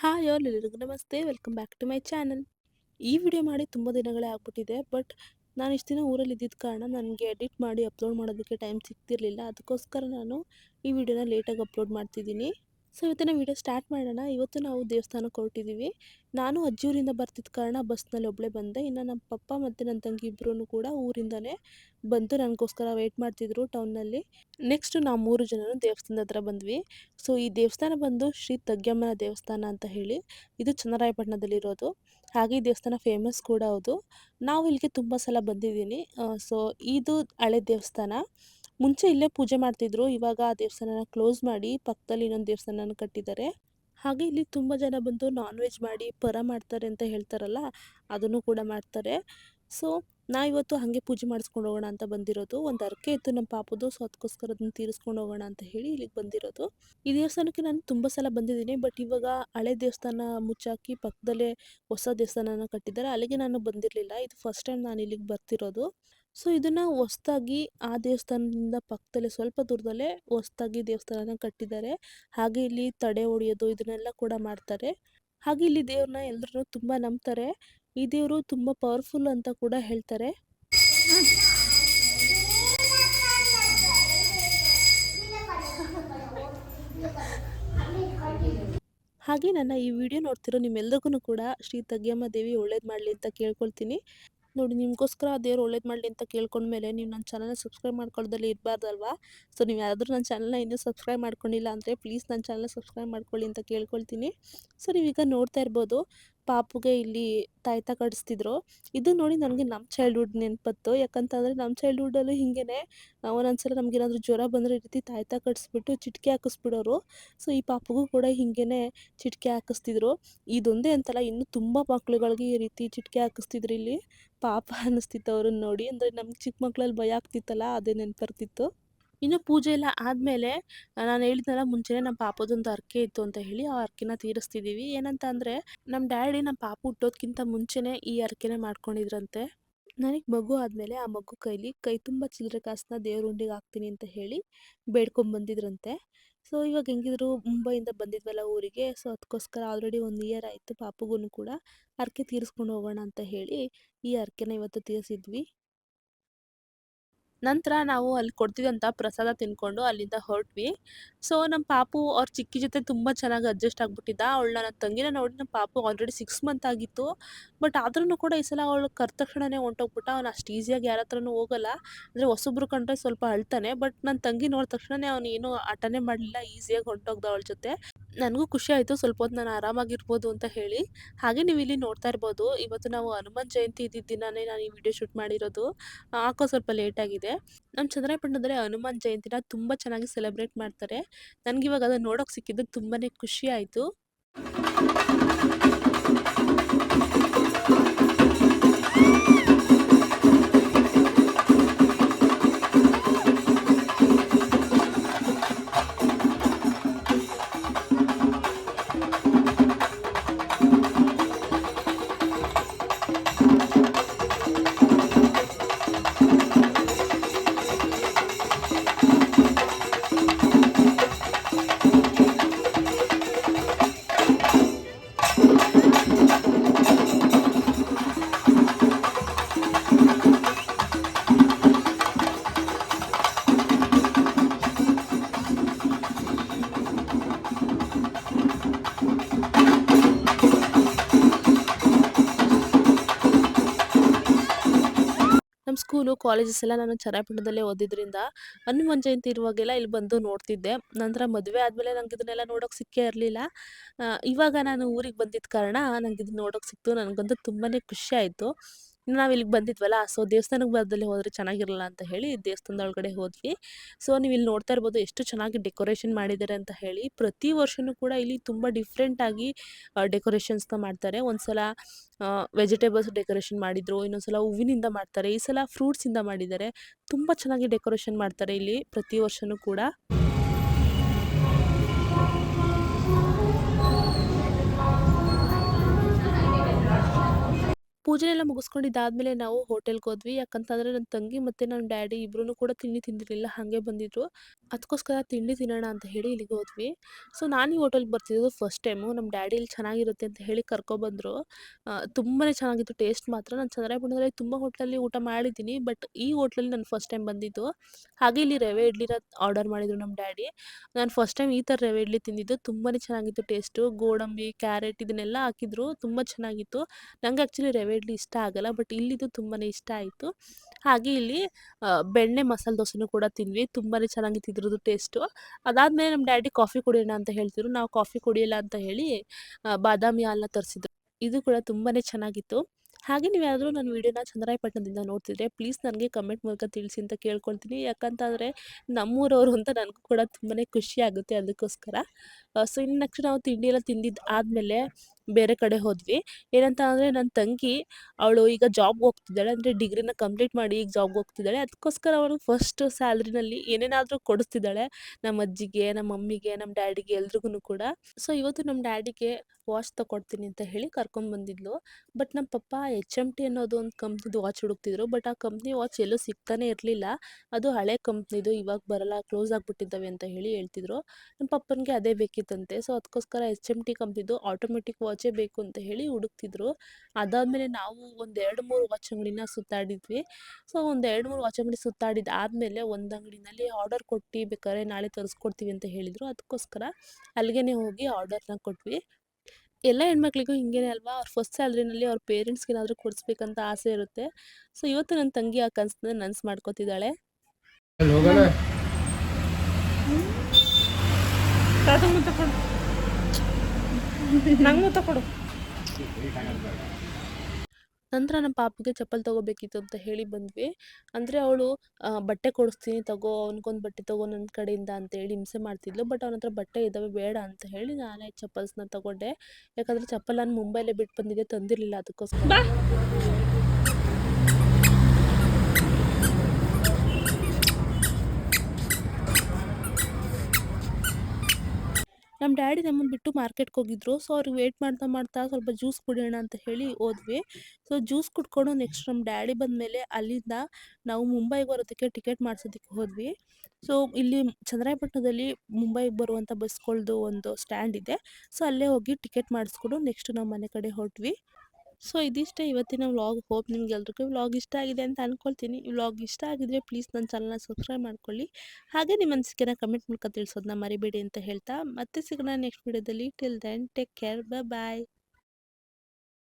Hi all ಎಲ್ಲರಿಗೂ ನಮಸ್ತೆ. Welcome back to my channel. ಈ ವಿಡಿಯೋ ಮಾಡಿ ತುಂಬ ದಿನಗಳೇ ಆಗ್ಬಿಟ್ಟಿದೆ. ಬಟ್ ನಾನು ಇಷ್ಟು ದಿನ ಊರಲ್ಲಿ ಇದ್ದಿದ್ದ ಕಾರಣ ನನಗೆ ಎಡಿಟ್ ಮಾಡಿ ಅಪ್ಲೋಡ್ ಮಾಡೋದಕ್ಕೆ ಟೈಮ್ ಸಿಗ್ತಿರಲಿಲ್ಲ. ಅದಕ್ಕೋಸ್ಕರ ನಾನು ಈ ವಿಡಿಯೋನ ಲೇಟಾಗಿ ಅಪ್ಲೋಡ್ ಮಾಡ್ತಿದ್ದೀನಿ. ಸೊ, ಇವತ್ತಿನ ವಿಡಿಯೋ ಸ್ಟಾರ್ಟ್ ಮಾಡೋಣ. ಇವತ್ತು ನಾವು ದೇವಸ್ಥಾನಕ್ಕೆ ಹೊರಟಿದ್ದೀವಿ ನಾನು ಅಜ್ಜಿಯೂರಿಂದ ಬರ್ತಿದ್ದ ಕಾರಣ ಬಸ್ನಲ್ಲಿ ಒಬ್ಬಳೇ ಬಂದೆ. ಇನ್ನು ನಮ್ಮ ಪಪ್ಪ ಮತ್ತು ನನ್ನ ತಂಗಿ ಇಬ್ಬರೂ ಕೂಡ ಊರಿಂದನೇ ಬಂದು ನನಗೋಸ್ಕರ ವೆಯ್ಟ್ ಮಾಡ್ತಿದ್ರು ಟೌನ್ನಲ್ಲಿ. ನೆಕ್ಸ್ಟ್ ನಾವು ಮೂರು ಜನರು ದೇವಸ್ಥಾನದ ಹತ್ರ ಬಂದ್ವಿ. ಸೊ ಈ ದೇವಸ್ಥಾನ ಬಂದು ಶ್ರೀ ತಗ್ಗಮ್ಮನ ದೇವಸ್ಥಾನ ಅಂತ ಹೇಳಿ, ಇದು ಚನ್ನರಾಯಪಟ್ಟಣದಲ್ಲಿರೋದು. ಹಾಗೆ ಈ ದೇವಸ್ಥಾನ ಫೇಮಸ್ ಕೂಡ ಹೌದು ನಾವು ಇಲ್ಲಿಗೆ ತುಂಬ ಸಲ ಬಂದಿದ್ದೀನಿ. ಸೊ ಇದು ಹಳೆ ದೇವಸ್ಥಾನ. ಮುಂಚೆ ಇಲ್ಲೇ ಪೂಜೆ ಮಾಡ್ತಿದ್ರು, ಇವಾಗ ಆ ದೇವಸ್ಥಾನನ ಕ್ಲೋಸ್ ಮಾಡಿ ಪಕ್ಕದಲ್ಲಿ ಇನ್ನೊಂದು ದೇವಸ್ಥಾನನ ಕಟ್ಟಿದ್ದಾರೆ. ಹಾಗೆ ಇಲ್ಲಿ ತುಂಬ ಜನ ಬಂದು ನಾನ್ ವೆಜ್ ಮಾಡಿ ಪರ ಮಾಡ್ತಾರೆ ಅಂತ ಹೇಳ್ತಾರಲ್ಲ, ಅದನ್ನು ಕೂಡ ಮಾಡ್ತಾರೆ. ಸೊ ನಾ ಇವತ್ತು ಹಾಗೆ ಪೂಜೆ ಮಾಡಿಸ್ಕೊಂಡು ಹೋಗೋಣ ಅಂತ ಬಂದಿರೋದು. ಒಂದು ಅರ್ಕೆ ಇತ್ತು ನಮ್ಮ ಪಾಪದು ಸೊ ಅದಕ್ಕೋಸ್ಕರ ಅದನ್ನು ತೀರಿಸ್ಕೊಂಡು ಹೋಗೋಣ ಅಂತ ಹೇಳಿ ಇಲ್ಲಿಗೆ ಬಂದಿರೋದು. ಈ ದೇವಸ್ಥಾನಕ್ಕೆ ನಾನು ತುಂಬ ಸಲ ಬಂದಿದ್ದೀನಿ ಬಟ್ ಇವಾಗ ಹಳೆ ದೇವಸ್ಥಾನ ಮುಚ್ಚಾಕಿ ಪಕ್ಕದಲ್ಲೇ ಹೊಸ ದೇವಸ್ಥಾನನ ಕಟ್ಟಿದ್ದಾರೆ. ಅಲ್ಲಿಗೆ ನಾನು ಬಂದಿರಲಿಲ್ಲ. ಇದು ಫಸ್ಟ್ ಟೈಮ್ ನಾನು ಇಲ್ಲಿಗೆ ಬರ್ತಿರೋದು. ಸೊ, ಇದನ್ನು ಹೊಸ್ದಾಗಿ ಆ ದೇವಸ್ಥಾನದಿಂದ ಪಕ್ಕದಲ್ಲೇ ಸ್ವಲ್ಪ ದೂರದಲ್ಲೇ ಹೊಸ್ದಾಗಿ ದೇವಸ್ಥಾನನ ಕಟ್ಟಿದ್ದಾರೆ. ಹಾಗೆ ಇಲ್ಲಿ ತಡೆ ಹೊಡೆಯೋದು ಇದನ್ನೆಲ್ಲ ಕೂಡ ಮಾಡ್ತಾರೆ. ಹಾಗೆ ಇಲ್ಲಿ ದೇವ್ರನ್ನ ಎಲ್ಲರೂ ತುಂಬ ನಂಬ್ತಾರೆ. ಈ ದೇವರು ತುಂಬ ಪವರ್ಫುಲ್ ಅಂತ ಕೂಡ ಹೇಳ್ತಾರೆ. ಹಾಗೆ ನನ್ನ ಈ ವಿಡಿಯೋ ನೋಡ್ತಿರೋ ನಿಮ್ಮೆಲ್ಲರಿಗೂ ಕೂಡ ಶ್ರೀ ತಗ್ಗಿಯಮ್ಮ ದೇವಿ ಒಳ್ಳೇದು ಮಾಡಲಿ ಅಂತ ಕೇಳ್ಕೊಳ್ತೀನಿ. ನೋಡಿ ನಿಮಗೋಸ್ಕರ ದೇವ್ರು ಒಳ್ಳೇದು ಮಾಡಲಿ ಅಂತ ಕೇಳ್ಕೊಂಡ್ಮೇಲೆ ನೀವು ನನ್ನ ಚಾನಲ್ನ ಸಬ್ಸ್ಕ್ರೈಬ್ ಮಾಡ್ಕೊಳ್ಳೋದಲ್ಲಿ ಇರಬಾರ್ದಲ್ವಾ? ಸೊ ನೀವು ಯಾರಾದರೂ ನನ್ನ ಚಾನಲ್ನ ಇನ್ನೂ ಸಬ್ಸ್ಕ್ರೈಬ್ ಮಾಡ್ಕೊಂಡಿಲ್ಲ ಅಂದರೆ ಪ್ಲೀಸ್ ನನ್ನ ಚಾನಲ್ನ ಸಬ್ಸ್ಕ್ರೈಬ್ ಮಾಡ್ಕೊಳ್ಳಿ ಅಂತ ಕೇಳ್ಕೊಳ್ತೀನಿ. ಸೊ ನೀವೀಗ ನೋಡ್ತಾ ಇರ್ಬೋದು. ಪಾಪುಗೆ ಇಲ್ಲಿ ತಾಯ್ತ ಕಡಿಸ್ತಿದ್ರು ಇದು ನೋಡಿ ನನಗೆ ನಮ್ಮ ಚೈಲ್ಡ್ಹುಡ್ ನೆನಪತ್ತು. ಯಾಕಂತಂದರೆ ನಮ್ಮ ಚೈಲ್ಡ್ಹುಡ್ಡಲ್ಲೂ ಹಿಂಗೇ ಒಂದೊಂದ್ಸಲ ನಮಗೇನಾದ್ರೂ ಜ್ವರ ಬಂದರೆ ಈ ರೀತಿ ತಾಯ್ತ ಕಡಿಸ್ಬಿಟ್ಟು ಚಿಟಿಕೆ ಹಾಕಿಸ್ಬಿಡೋರು. ಸೊ ಈ ಪಾಪುಗೂ ಕೂಡ ಹಿಂಗೇ ಚಿಟಿಕೆ ಹಾಕಿಸ್ತಿದ್ರು. ಇದೊಂದೇ ಅಂತಲ್ಲ, ಇನ್ನೂ ತುಂಬ ಮಕ್ಳುಗಳಿಗೆ ಈ ರೀತಿ ಚಿಟಿಕೆ ಹಾಕಿಸ್ತಿದ್ರು ಇಲ್ಲಿ. ಪಾಪ ಅನ್ನಿಸ್ತಿತ್ತು ಅವ್ರನ್ನ ನೋಡಿ. ಅಂದರೆ ನಮ್ಗೆ ಚಿಕ್ಕ ಮಕ್ಳಲ್ಲಿ ಭಯ ಆಗ್ತಿತ್ತಲ್ಲ, ಅದೇ ನೆನಪು ಬರ್ತಿತ್ತು ಇನ್ನು ಪೂಜೆ ಎಲ್ಲ ಆದಮೇಲೆ ನಾನು ಹೇಳಿದ್ನಲ್ಲ ಮುಂಚೆನೇ ನಮ್ಮ ಪಾಪದೊಂದು ಅರ್ಕೆ ಇತ್ತು ಅಂತ ಹೇಳಿ ಆ ಅರ್ಕೆನ ತೀರಿಸ್ತಿದ್ದೀವಿ. ಏನಂತ ಅಂದರೆ ನಮ್ಮ ಡ್ಯಾಡಿ ನಮ್ಮ ಪಾಪ ಹುಟ್ಟೋದ್ಕಿಂತ ಮುಂಚೆನೇ ಈ ಅರ್ಕೆನೇ ಮಾಡ್ಕೊಂಡಿದ್ರಂತೆ. ನನಗೆ ಮಗು ಆದಮೇಲೆ ಆ ಮಗು ಕೈಲಿ ಕೈ ತುಂಬ ಚಿಲ್ಲರೆ ಕಾಸನ್ನ ದೇವ್ರ ಉಂಡಿಗೆ ಹಾಕ್ತೀನಿ ಅಂತ ಹೇಳಿ ಬೇಡ್ಕೊಂಬಂದಿದ್ರಂತೆ ಸೊ, ಇವಾಗ ಹೆಂಗಿದ್ರು ಮುಂಬೈಯಿಂದ ಬಂದಿದ್ವಲ್ಲ ಊರಿಗೆ, ಸೊ ಅದಕ್ಕೋಸ್ಕರ ಆಲ್ರೆಡಿ ಒಂದು ಇಯರ್ ಆಯಿತು ಪಾಪುಗೂ ಕೂಡ ಅರ್ಕೆ ತೀರಿಸ್ಕೊಂಡು ಹೋಗೋಣ ಅಂತ ಹೇಳಿ ಈ ಅರ್ಕೆನ ಇವತ್ತು ತೀರಿಸಿದ್ವಿ. ನಂತರ ನಾವು ಅಲ್ಲಿ ಕೊಡ್ತಿದ್ದಂಥ ಪ್ರಸಾದ ತಿನ್ಕೊಂಡು ಅಲ್ಲಿಂದ ಹೊರಟ್ವಿ. ಸೊ ನಮ್ಮ ಪಾಪು ಅವ್ರ ಚಿಕ್ಕಿ ಜೊತೆ ತುಂಬ ಚೆನ್ನಾಗಿ ಅಡ್ಜಸ್ಟ್ ಆಗಿಬಿಟ್ಟಿದ್ದ. ಅವಳನ್ನ ನನ್ನ ತಂಗಿನ ನೋಡಿ ನಮ್ಮ ಪಾಪು ಆಲ್ರೆಡಿ ಸಿಕ್ಸ್ ಮಂತ್ ಆಗಿತ್ತು. ಬಟ್ ಆದ್ರೂ ಕೂಡ ಈ ಸಲ ಅವಳು ಕರೆದ ತಕ್ಷಣನೇ ಹೊಂಟೋಗ್ಬಿಟ್ಟ. ಅವ್ನು ಅಷ್ಟು ಈಸಿಯಾಗಿ ಯಾರ ಹತ್ರನೂ ಹೋಗಲ್ಲ. ಅಂದರೆ ಹೊಸಬ್ರು ಕಂಡ್ರೆ ಸ್ವಲ್ಪ ಅಳ್ತಾನೆ. ಬಟ್ ನನ್ನ ತಂಗಿ ನೋಡಿದ ತಕ್ಷಣನೇ ಅವನು ಏನೂ ಆಟನೇ ಮಾಡಲಿಲ್ಲ. ಈಸಿಯಾಗಿ ಹೊಂಟೋಗ್ದ ಅವಳ ಜೊತೆ. ನನಗೂ ಖುಷಿ ಆಯಿತು. ಸ್ವಲ್ಪ ಹೊತ್ತು ನಾನು ಆರಾಮಾಗಿರ್ಬೋದು ಅಂತ ಹೇಳಿ. ಹಾಗೆ ನೀವು ಇಲ್ಲಿ ನೋಡ್ತಾ ಇರ್ಬೋದು. ಇವತ್ತು ನಾವು ಹನುಮಾನ್ ಜಯಂತಿ ಇದ್ದಿದ್ದ ದಿನವೇ ನಾನು ಈ ವಿಡಿಯೋ ಶೂಟ್ ಮಾಡಿರೋದು. ಹಾಕೋ ಸ್ವಲ್ಪ ಲೇಟಾಗಿದೆ ನಮ್ಮ ಚಂದ್ರಾಯಪಟ್ಟಣದಲ್ಲಿ ಹನುಮಾನ್ ಜಯಂತಿನ ತುಂಬ ಚೆನ್ನಾಗಿ ಸೆಲೆಬ್ರೇಟ್ ಮಾಡ್ತಾರೆ. ನನಗಿವಾಗ ಅದನ್ನು ನೋಡೋಕೆ ಸಿಕ್ಕಿದ್ದು ತುಂಬಾ ಖುಷಿ ಆಯಿತು. ಸ್ಕೂಲು ಕಾಲೇಜಸ್ ಎಲ್ಲ ನಾನು ಚನ್ನಪಟ್ಟಣದಲ್ಲೇ ಓದಿದ್ರಿಂದ ಹನುಮಾನ್ ಜಯಂತಿ ಇರುವಾಗೆಲ್ಲ ಇಲ್ಲಿ ಬಂದು ನೋಡ್ತಿದ್ದೆ. ನಂತರ ಮದುವೆ ಆದಮೇಲೆ ನಂಗೆ ಇದನ್ನೆಲ್ಲ ನೋಡೋಕೆ ಸಿಕ್ಕೇ ಇರಲಿಲ್ಲ. ಇವಾಗ ನಾನು ಊರಿಗೆ ಬಂದಿದ್ದ ಕಾರಣ ನಂಗೆ ಇದನ್ನ ನೋಡೋಕೆ ಸಿಕ್ತು. ನನಗಂತೂ ತುಂಬಾ ಖುಷಿ ಆಯಿತು. ನಾವು ಇಲ್ಲಿಗೆ ಬಂದಿದ್ವಲ್ಲ, ಸೊ ದೇವಸ್ಥಾನಕ್ಕೆ ಬದಲೇ ಹೋದರೆ ಚೆನ್ನಾಗಿರಲ್ಲ ಅಂತ ಹೇಳಿ ದೇವಸ್ಥಾನದ ಒಳಗಡೆ ಹೋದ್ವಿ. ಸೊ ನೀವು ಇಲ್ಲಿ ನೋಡ್ತಾ ಇರ್ಬೋದು ಎಷ್ಟು ಚೆನ್ನಾಗಿ ಡೆಕೋರೇಷನ್ ಮಾಡಿದ್ದಾರೆ ಅಂತ ಹೇಳಿ, ಪ್ರತಿ ವರ್ಷವೂ ಕೂಡ ಇಲ್ಲಿ ತುಂಬ ಡಿಫ್ರೆಂಟಾಗಿ ಡೆಕೋರೇಷನ್ಸ್ನ ಮಾಡ್ತಾರೆ. ಒಂದು ಸಲ ವೆಜಿಟೇಬಲ್ಸ್ ಡೆಕೋರೇಷನ್ ಮಾಡಿದರು ಇನ್ನೊಂದು ಸಲ ಹೂವಿನಿಂದ ಮಾಡ್ತಾರೆ, ಈ ಸಲ ಫ್ರೂಟ್ಸಿಂದ ಮಾಡಿದ್ದಾರೆ. ತುಂಬ ಚೆನ್ನಾಗಿ ಡೆಕೋರೇಷನ್ ಮಾಡ್ತಾರೆ ಇಲ್ಲಿ ಪ್ರತಿ ವರ್ಷವೂ ಕೂಡ. ಪೂಜೆ ಎಲ್ಲ ಮುಗಿಸ್ಕೊಂಡಿದ್ದಾದ್ಮೇಲೆ ನಾವು ಹೋಟೆಲ್ಗೆ ಹೋದ್ವಿ. ಯಾಕಂತಂದರೆ ನನ್ನ ತಂಗಿ ಮತ್ತೆ ನನ್ನ ಡ್ಯಾಡಿ ಇಬ್ಬರೂ ಕೂಡ ತಿಂಡಿ ತಿಂದಿರಲಿಲ್ಲ. ಹಾಗೆ ಬಂದಿದ್ರು. ಅದಕ್ಕೋಸ್ಕರ ತಿಂಡಿ ತಿನ್ನೋಣ ಅಂತ ಹೇಳಿ ಇಲ್ಲಿಗೆ ಹೋದ್ವಿ. ಸೊ, ನಾನು ಈ ಹೋಟೆಲ್ಗೆ ಬರ್ತಿದ್ದು ಫಸ್ಟ್ ಟೈಮು. ನಮ್ಮ ಡ್ಯಾಡಿ ಇಲ್ಲಿ ಚೆನ್ನಾಗಿರುತ್ತೆ ಅಂತ ಹೇಳಿ ಕರ್ಕೊಬಂದರು. ತುಂಬಾ ಚೆನ್ನಾಗಿತ್ತು. ಟೇಸ್ಟ್ ಮಾತ್ರ. ನಾನು ಚಂದ್ರಾಯಪುಣದಲ್ಲಿ ತುಂಬ ಹೋಟೆಲಲ್ಲಿ ಊಟ ಮಾಡಿದ್ದೀನಿ. ಬಟ್ ಈ ಹೋಟ್ಲಲ್ಲಿ ನಾನು ಫಸ್ಟ್ ಟೈಮ್ ಬಂದಿದ್ದು. ಹಾಗೆ ಇಲ್ಲಿ ರವೆ ಇಡ್ಲಿನ ಆರ್ಡರ್ ಮಾಡಿದ್ರು ನಮ್ಮ ಡ್ಯಾಡಿ. ನಾನು ಫಸ್ಟ್ ಟೈಮ್ ಈ ಥರ ರವೆ ಇಡ್ಲಿ ತಿಂದಿದ್ದು. ತುಂಬಾ ಚೆನ್ನಾಗಿತ್ತು ಟೇಸ್ಟು. ಗೋಡಂಬಿ, ಕ್ಯಾರೆಟ್ ಇದನ್ನೆಲ್ಲ ಹಾಕಿದ್ರು. ತುಂಬ ಚೆನ್ನಾಗಿತ್ತು. ನಂಗೆ ಆ್ಯಕ್ಚುಲಿ ರವೆ ಇಷ್ಟ ಆಗಲ್ಲ, ಬಟ್ ಇಲ್ಲಿದು ತುಂಬಾ ಇಷ್ಟ ಆಯಿತು. ಹಾಗೆ ಇಲ್ಲಿ ಬೆಣ್ಣೆ ಮಸಾಲೆ ದೋಸೆನೂ ಕೂಡ ತಿಂದ್ವಿ ತುಂಬಾ ಚೆನ್ನಾಗಿತ್ತು ಇದ್ರದ್ದು ಟೇಸ್ಟು. ಅದಾದಮೇಲೆ ನಮ್ಮ ಡ್ಯಾಡಿ ಕಾಫಿ ಕುಡಿಯೋಣ ಅಂತ ಹೇಳ್ತಿದ್ರು, ನಾವು ಕಾಫಿ ಕುಡಿಯಲ್ಲ ಅಂತ ಹೇಳಿ ಬಾದಾಮಿ ಹಾಲನ್ನ ತರಿಸಿದ್ರು. ಇದು ಕೂಡ ತುಂಬಾ ಚೆನ್ನಾಗಿತ್ತು. ಹಾಗೆ ನೀವು ಯಾರಾದರೂ ನನ್ನ ವೀಡಿಯೋನ ಚಂದ್ರಾಯಪಟ್ಟಣದಿಂದ ನೋಡ್ತಿದ್ರೆ, ಪ್ಲೀಸ್ ನನಗೆ ಕಮೆಂಟ್ ಮೂಲಕ ತಿಳಿಸಿ ಅಂತ ಕೇಳ್ಕೊಳ್ತೀನಿ. ಯಾಕಂತಂದರೆ ನಮ್ಮೂರವರು ಅಂತ ನನಗೂ ಕೂಡ ತುಂಬಾ ಖುಷಿ ಆಗುತ್ತೆ ಅದಕ್ಕೋಸ್ಕರ. ಸೊ ಇನ್ನು ನೆಕ್ಸ್ಟ್ ನಾವು ತಿಂಡಿ ಎಲ್ಲ ತಿಂದಿದ್ದು ಆದಮೇಲೆ ಬೇರೆ ಕಡೆ ಹೋದ್ವಿ. ಏನಂತ ಅಂದರೆ ನನ್ನ ತಂಗಿ ಅವಳು ಈಗ ಜಾಬ್ಗೆ ಹೋಗ್ತಿದ್ದಾಳೆ, ಅಂದರೆ ಡಿಗ್ರಿನ ಕಂಪ್ಲೀಟ್ ಮಾಡಿ ಈಗ ಜಾಬ್ಗೆ ಹೋಗ್ತಿದ್ದಾಳೆ. ಅದಕ್ಕೋಸ್ಕರ ಅವಳು ಫಸ್ಟ್ ಸ್ಯಾಲ್ರಿನಲ್ಲಿ ಏನೇನಾದರೂ ಕೊಡಿಸ್ತಿದ್ದಾಳೆ ನಮ್ಮ ಅಜ್ಜಿಗೆ, ನಮ್ಮ ಮಮ್ಮಿಗೆ, ನಮ್ಮ ಡ್ಯಾಡಿಗೆ ಎಲ್ರಿಗೂ ಕೂಡ. ಸೊ ಇವತ್ತು ನಮ್ಮ ಡ್ಯಾಡಿಗೆ ವಾಚ್ ತಗೊಡ್ತೀನಿ ಅಂತ ಹೇಳಿ ಕರ್ಕೊಂಡು ಬಂದಿದ್ಲು. ಬಟ್ ನಮ್ಮ ಪಪ್ಪ ಎಚ್ ಎಂ ಟಿ ಅನ್ನೋದು ಒಂದು ಕಂಪ್ನಿದು ವಾಚ್ ಹುಡುಕ್ತಿದ್ರು. ಬಟ್ ಆ ಕಂಪ್ನಿ ವಾಚ್ ಎಲ್ಲೂ ಸಿಗ್ತಾನೆ ಇರಲಿಲ್ಲ. ಅದು ಹಳೆ ಕಂಪ್ನಿದು ಇವಾಗ ಬರಲ್ಲ ಕ್ಲೋಸ್ ಆಗಿಬಿಟ್ಟಿದ್ದಾವೆ ಅಂತ ಹೇಳಿ ಹೇಳ್ತಿದ್ರು. ನಮ್ಮ ಪಪ್ಪನಿಗೆ ಅದೇ ಬೇಕಿತ್ತಂತೆ ಸೊ ಅದಕ್ಕೋಸ್ಕರ ಎಚ್ ಎಂ ಟಿ ಕಂಪ್ನಿದು ಆಟೋಮೆಟಿಕ್ ವಾಚೇ ಬೇಕು ಅಂತ ಹೇಳಿ ಹುಡುಕ್ತಿದ್ರು. ಅದಾದಮೇಲೆ ನಾವು ಒಂದು ಎರಡು ಮೂರು ವಾಚ್ ಅಂಗಡಿನ ಸುತ್ತಾಡಿದ್ವಿ. ಸೊ ಒಂದು ಎರಡು ಮೂರು ವಾಚ್ ಅಂಗಡಿ ಸುತ್ತಾಡಿದ ಆದಮೇಲೆ ಒಂದು ಅಂಗಡಿನಲ್ಲಿ ಆರ್ಡರ್ ಕೊಟ್ಟು ಬೇಕಾದ್ರೆ ನಾಳೆ ತರಿಸ್ಕೊಡ್ತೀವಿ ಅಂತ ಹೇಳಿದರು. ಅದಕ್ಕೋಸ್ಕರ ಅಲ್ಲಿಗೆ ಹೋಗಿ ಆರ್ಡರ್ನ ಕೊಟ್ವಿ. ಎಲ್ಲ ಹೆಣ್ಮಕ್ಳಿಗೂ ಹಿಂಗೇನೆ ಅಲ್ವಾ? ಅವ್ರ ಫಸ್ಟ್ ಸ್ಯಾಲ್ರಿನಲ್ಲಿ ಅವ್ರ ಪೇರೆಂಟ್ಸ್ಗೆ ಏನಾದರೂ ಕೊಡಿಸ್ಬೇಕಂತ ಆಸೆ ಇರುತ್ತೆ. ಸೊ ಇವತ್ತು ನನ್ನ ತಂಗಿ ಆ ಕನಸನ್ನ ನನಸು ಮಾಡ್ಕೋತಿದ್ದಾಳೆ. ಅಲ್ಲಿ ತಕೊಡು ತಾತ ಮುತ್ತ ಕೊಡು. ನಂಗೆ ಮುತ್ತ ಕೊಡು. ನಂತರ ನಮ್ಮ ಪಾಪಿಗೆ ಚಪ್ಪಲ್ ತಗೋಬೇಕಿತ್ತು ಅಂತ ಹೇಳಿ ಬಂದ್ವಿ. ಅಂದರೆ ಅವಳು ಬಟ್ಟೆ ಕೊಡಿಸ್ತೀನಿ ತಗೋ ಅವ್ನಿಗೊಂದು ಬಟ್ಟೆ ತಗೋ ನನ್ನ ಕಡೆಯಿಂದ ಅಂತೇಳಿ ಹಿಂಸೆ ಮಾಡ್ತಿದ್ಲು. ಬಟ್ ಅವನ ಹತ್ರ ಬಟ್ಟೆ ಇದ್ದಾವೆ ಬೇಡ ಅಂತ ಹೇಳಿ ನಾನೇ ಚಪ್ಪಲ್ಸ್ನ ತಗೊಂಡೆ. ಯಾಕಂದರೆ ಚಪ್ಪಲ್ ನಾನು ಮುಂಬೈಲೇ ಬಿಟ್ಟು ಬಂದಿದ್ದೆ ತಂದಿರಲಿಲ್ಲ ಅದಕ್ಕೋಸ್ಕರ. ನಮ್ಮ ಡ್ಯಾಡಿ ನಮ್ಮನ್ನು ಬಿಟ್ಟು ಮಾರ್ಕೆಟ್ಗೆ ಹೋಗಿದ್ರು. ಸೊ, ಅವ್ರಿಗೆ ವೇಟ್ ಮಾಡ್ತಾ ಮಾಡ್ತಾ ಸ್ವಲ್ಪ ಜ್ಯೂಸ್ ಕುಡಿಯೋಣ ಅಂತ ಹೇಳಿ ಹೋದ್ವಿ. ಸೊ ಜ್ಯೂಸ್ ಕುಡ್ಕೊಂಡು ನೆಕ್ಸ್ಟ್ ನಮ್ಮ ಡ್ಯಾಡಿ ಬಂದಮೇಲೆ ಅಲ್ಲಿಂದ ನಾವು ಮುಂಬೈಗೆ ಬರೋದಕ್ಕೆ ಟಿಕೆಟ್ ಮಾಡಿಸೋದಕ್ಕೆ ಹೋದ್ವಿ. ಸೊ, ಇಲ್ಲಿ ಚಂದ್ರಾಯಪಟ್ಟಣದಲ್ಲಿ ಮುಂಬೈಗೆ ಬರುವಂಥ ಬಸ್ಗಳ್ದು ಒಂದು ಸ್ಟ್ಯಾಂಡ್ ಇದೆ. ಸೊ, ಅಲ್ಲೇ ಹೋಗಿ ಟಿಕೆಟ್ ಮಾಡಿಸ್ಕೊಂಡು ನೆಕ್ಸ್ಟ್ ನಾವು ಮನೆ ಕಡೆ ಹೊರಟ್ವಿ. ಸೊ, ಇದಿಷ್ಟೇ ಇವತ್ತಿನ ವ್ಲಾಗ್. ಹೋಪ್ ನಿಮ್ಗೆ ಎಲ್ರಿಗೂ ವ್ಲಾಗ್ ಇಷ್ಟ ಆಗಿದೆ ಅಂತ ಅಂದ್ಕೊಳ್ತೀನಿ ಈ ವ್ಲಾಗ್ ಇಷ್ಟ ಆಗಿದ್ರೆ ಪ್ಲೀಸ್ ನನ್ನ ಚಾನಲ್ನ ಸಬ್ಸ್ಕ್ರೈಬ್ ಮಾಡ್ಕೊಳ್ಳಿ. ಹಾಗೆ ನಿಮ್ಮ ಅನಿಸಿಕೆನ ಕಮೆಂಟ್ ಮೂಲಕ ತಿಳಿಸೋದನ್ನ ಮರಿಬೇಡಿ ಅಂತ ಹೇಳ್ತಾ. ಮತ್ತೆ ಸಿಗೋಣ ನೆಕ್ಸ್ಟ್ ವಿಡಿಯೋದಲ್ಲಿ. Till then take care bye